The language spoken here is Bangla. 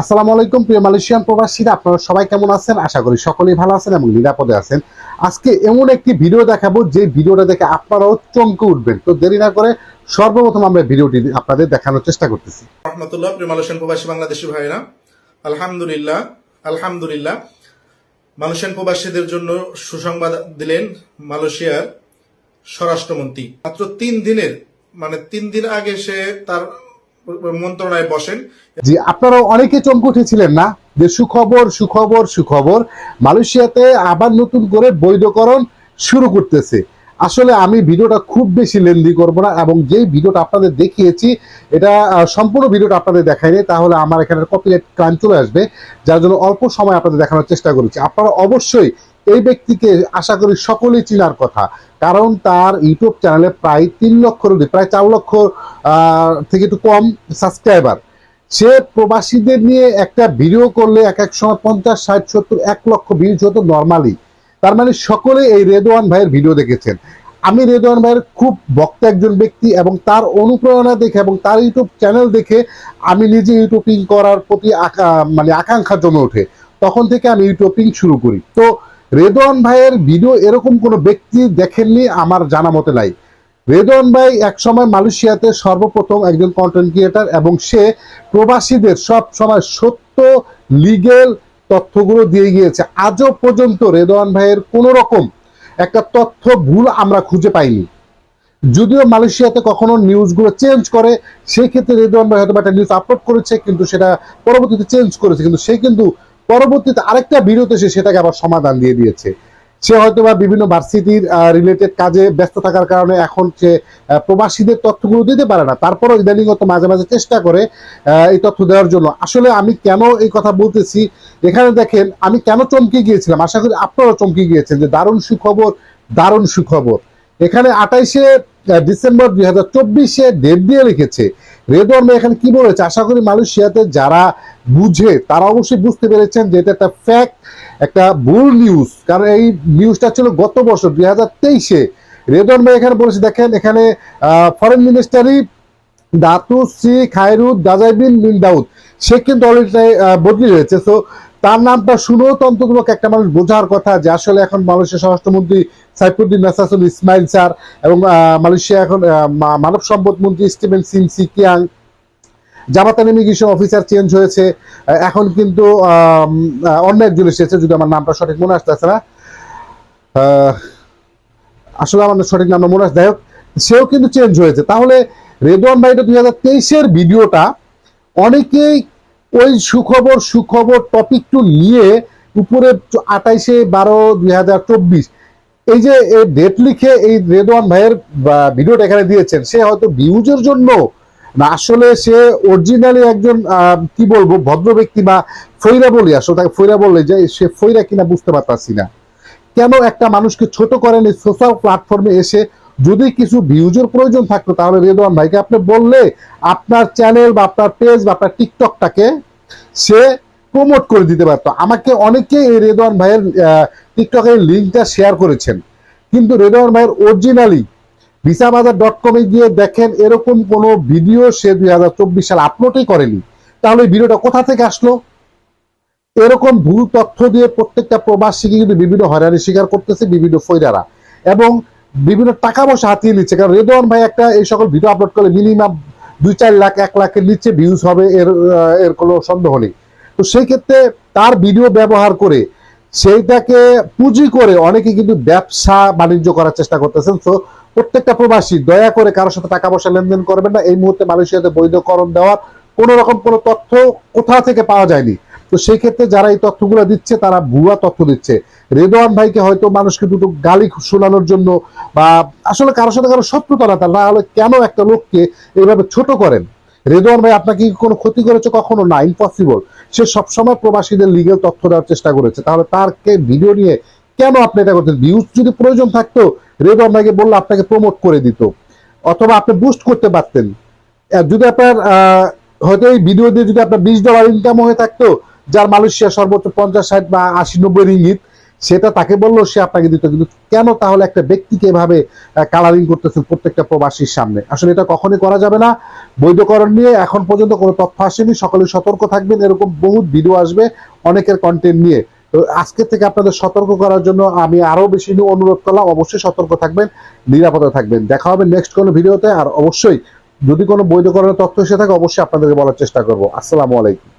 আসসালামু আলাইকুম, প্রিয় মালয়েশিয়ান প্রবাসীরা। আপনারা সবাই কেমন আছেন? আশা করি সকলেই ভালো আছেন এবং নিরাপদে আছেন। আজকে এমন একটি ভিডিও দেখাবো, যে ভিডিওটা দেখে আপনারাও চমকে উঠবেন। তো দেরি না করে সর্বপ্রথম আমরা ভিডিওটি আপনাদের দেখানোর চেষ্টা করতেছি। রহমতুল্লাহ, প্রিয় মালয়েশিয়ান প্রবাসী বাংলাদেশি ভাইরা আলহামদুলিল্লাহ আলহামদুলিল্লাহ। মালয়েশিয়ান প্রবাসীদের জন্য সুসংবাদ দিলেন মালয়েশিয়ার স্বরাষ্ট্রমন্ত্রী। মাত্র তিন দিনের মানে তিন দিন আগে সে তার মন্ত্রণায় বসেন। জি আপনারা অনেকে চমকে উঠেছিলেন না? যে সুখবর সুখবর সুখবর। মালয়েশিয়াতে আবার নতুন করে বৈধকরণ শুরু করতেছে। আসলে আমি ভিডিওটা খুব বেশি লেন্দি করব না এবং যেই ভিডিওটা আপনাদের দেখিয়েছি, এটা সম্পূর্ণ ভিডিওটা আপনাদের দেখাইনি, তাহলে আমার এখানে কপিরাইট ক্রাইম চলে আসবে। যার জন্য অল্প সময় আপনাদের দেখানোর চেষ্টা করেছি। আপনারা অবশ্যই এই ব্যক্তিকে আশা করি সকলেই চিনার কথা। কারণ তার ইউটিউব চ্যানেলে প্রায় তিন লক্ষর অধিক প্রায় চার লক্ষ থেকে একটু কম সাবস্ক্রাইবার। সে প্রবাসীদের নিয়ে একটা ভিডিও করলে এক এক সময় পঞ্চাশ, ষাট, সত্তর, এক লক্ষ ভিউজ হতো নর্মালি তার মানে সকলে এই রেদওয়ান ভাইয়ের ভিডিও দেখেছেন। আমি রেদওয়ান ভাইয়ের খুব বক্তা একজন ব্যক্তি এবং তার অনুপ্রেরণা দেখে এবং তার ইউটিউব চ্যানেল দেখে আমি নিজে ইউটিউবিং করার প্রতি মানে আকাঙ্ক্ষা জমে ওঠে। তখন থেকে আমি ইউটিউবিং শুরু করি। তো রেদওয়ান ভাইয়ের ভিডিও এরকম কোনো ব্যক্তি দেখেননি আমার জানা মতে নাই। রেদওয়ান ভাই একসময় মালয়েশিয়াতে সর্বপ্রথম একজন কন্টেন্ট ক্রিয়েটার এবং সে প্রবাসীদের সব সময় সত্য লিগেল তথ্যগুলো দিয়ে গিয়েছে। আজও পর্যন্ত রেদওয়ান ভাইয়ের কোনো রকম একটা তথ্য ভুল আমরা খুঁজে পাইনি। যদিও মালয়েশিয়াতে কখনো নিউজগুলো চেঞ্জ করে, সেই ক্ষেত্রে রেদওয়ান ভাই হয়তো একটা নিউজ আপলোড করেছে, কিন্তু সেটা পরবর্তীতে চেঞ্জ করেছে, কিন্তু সে কিন্তু পরবর্তীতে আরেকটা বিরত এসে সেটাকে আবার সমাধান দিয়ে দিয়েছে। সে হয়তো বা বিভিন্ন ভার্সিটির রিলেটেড কাজে ব্যস্ত থাকার কারণে এখন সে প্রবাসীদের তথ্যগুলো দিতে পারে না। তারপরও ইদানিংত মাঝে মাঝে চেষ্টা করে এই তথ্য দেওয়ার জন্য। আসলে আমি কেন এই কথা বলতেছি? এখানে দেখেন, আমি কেন চমকে গিয়েছিলাম? আশা করি আপনারাও চমকে গিয়েছেন যে দারুণ সুখবর দারুণ সুখবর। এখানে আঠাইশে ডিসেম্বর দুই হাজার চব্বিশে ডেট দিয়ে লিখেছে ভাই এখানে কি বলেছে? আশা করি মালয়েশিয়াতে যারা বুঝে, তারা অবশ্যই বুঝতে পেরেছেন যে এটা একটা ফ্যাক্ট একটা ভুল নিউজ কারণ এই নিউজটা ছিল গত বছর, দুই হাজার তেইশে। ভাই এখানে বলেছে, দেখেন, এখানে ফরেন মিনিস্টারই দাতু সি খায়রুদ দাজাইবিন বিন দাউদ, সে কিন্তু অলরেডি বদলি রয়েছে তো তার নামটা শুনেও তো অন্ততপক্ষ একটা মানুষ বোঝার কথা যে আসলে এখন মালয়েশিয়ার স্বরাষ্ট্রমন্ত্রী সাইফুদ্দিন নাসাসুল ইসমাইল স্যার এবং মালয়েশিয়া এখন মানব সম্পদ মন্ত্রী স্টিভেন সিম সিকিয়াং জামাতান ইমিগ্রেশন অফিসার চেঞ্জ হয়েছে। এখন কিন্তু অন্য একজন এসেছে যদি আমার নামটা সঠিক মনে আসতেছে না। আসলে আমার সঠিক নামটা মনে আসছে যাই হোক, সেও কিন্তু চেঞ্জ হয়েছে। তাহলে রেদওয়ান ভাইটা দুই হাজার তেইশের ভিডিওটা অনেকেই ওই সুখবর সুখবর টপিকটু নিয়ে উপরে আঠাইশে বারো দুই হাজার চব্বিশ, এই যে ডেট লিখে এই রেদওয়ান ভাইয়ের ভিডিওটা এখানে দিয়েছেন, সে হয়তো ভিউজের জন্য, না, আসলে সে অরিজিনালি একজন কি বলব, ভদ্র ব্যক্তি বা ফৈরা বলি, আসলে তাকে ফৈরা বললে যে, সে ফৈরা কিনা বুঝতে পারতাছি না। কেন একটা মানুষকে ছোট করেন এই সোশ্যাল প্ল্যাটফর্মে এসে যদি কিছু ভিউজের প্রয়োজন থাকতো, তাহলে রেদওয়ান ভাইকে আপনি বললে আপনার চ্যানেল বা আপনার পেজ বা আপনার টিকটকটাকে সে প্রমোট করে দিতে পারতো। আমাকে অনেকে এই রেদওয়ান ভাইয়ের টিকটকের লিঙ্কটা শেয়ার করেছেন। কিন্তু রেদওয়ান ভাইয়ের অরিজিনালি ভিসাবাজার ডট কমে গিয়ে দেখেন এরকম কোনো ভিডিও সে দুই হাজার চব্বিশ সাল আপলোডই করেনি। তাহলে ভিডিওটা কোথা থেকে আসলো? এরকম ভুল তথ্য দিয়ে প্রত্যেকটা প্রবাসীকে কিন্তু বিভিন্ন হয়রানি স্বীকার করতেছে বিভিন্ন ফৈরারা এবং বিভিন্ন টাকা পয়সা হাতিয়ে নিচ্ছে। কারণ রেদওয়ান ভাই একটা এই সকল ভিডিও আপলোড করলে মিনিমাম দুই চার লাখ, এক লাখের নিচে ভিউজ হবে এর এর কোনো সন্দেহ নেই। তো সেই ক্ষেত্রে তার ভিডিও ব্যবহার করে সেইটাকে পুঁজি করে অনেকে কিন্তু ব্যবসা বাণিজ্য করার চেষ্টা করতেছেন। তো প্রত্যেকটা প্রবাসী দয়া করে কারোর সাথে টাকা পয়সা লেনদেন করবেন না। এই মুহূর্তে মালয়েশিয়াতে বৈধকরণ দেওয়ার কোনো রকম কোনো তথ্য কোথা থেকে পাওয়া যায়নি। তো সেই ক্ষেত্রে যারা এই তথ্যগুলো দিচ্ছে, তারা ভুয়া তথ্য দিচ্ছে। রেদওয়ান ভাইকে হয়তো মানুষকে দুটো গালি শোনানোর জন্য বা আসলে কারোর সাথে কারও শত্রুতা না তার হলে কেন একটা লোককে এইভাবে ছোট করেন? রেদওয়ান ভাই আপনাকে কি কোনো ক্ষতি করেছে কখনো? না ইম্পসিবল সে সবসময় প্রবাসীদের লিগেল তথ্য দেওয়ার চেষ্টা করেছে। তাহলে তারকে ভিডিও নিয়ে কেন আপনি এটা করতেন ভিউজ যদি প্রয়োজন থাকতো রেদওয়ান ভাইকে বললে আপনাকে প্রমোট করে দিত। অথবা আপনি বুস্ট করতে পারতেন। যদি আপনার হয়তো এই ভিডিও দিয়ে যদি আপনার বিশ ডলার ইনকাম হয়ে থাকতো যার মালয়েশিয়া সর্বোচ্চ পঞ্চাশ, ষাট বা আশি নব্বই রিঙ্গিত সেটা তাকে বলল, সে আপনাকে দিত। কিন্তু কেন তাহলে একটা ব্যক্তিকে এভাবে কালারিং করতেছেন প্রত্যেকটা প্রবাসীর সামনে? আসলে এটা কখনই করা যাবে না। বৈধকরণ নিয়ে এখন পর্যন্ত কোনো তথ্য আসেনি। সকলে সতর্ক থাকবেন। এরকম বহুত ভিডিও আসবে অনেকের কন্টেন্ট নিয়ে। তো আজকে থেকে আপনাদের সতর্ক করার জন্য আমি আরও বেশি অনুরোধ করলাম। অবশ্যই সতর্ক থাকবেন, নিরাপদে থাকবেন। দেখা হবে নেক্সট কোনো ভিডিওতে আর অবশ্যই যদি কোনো বৈধকরণের তথ্য এসে থাকে, অবশ্যই আপনাদেরকে বলার চেষ্টা করব। আসসালামু আলাইকুম।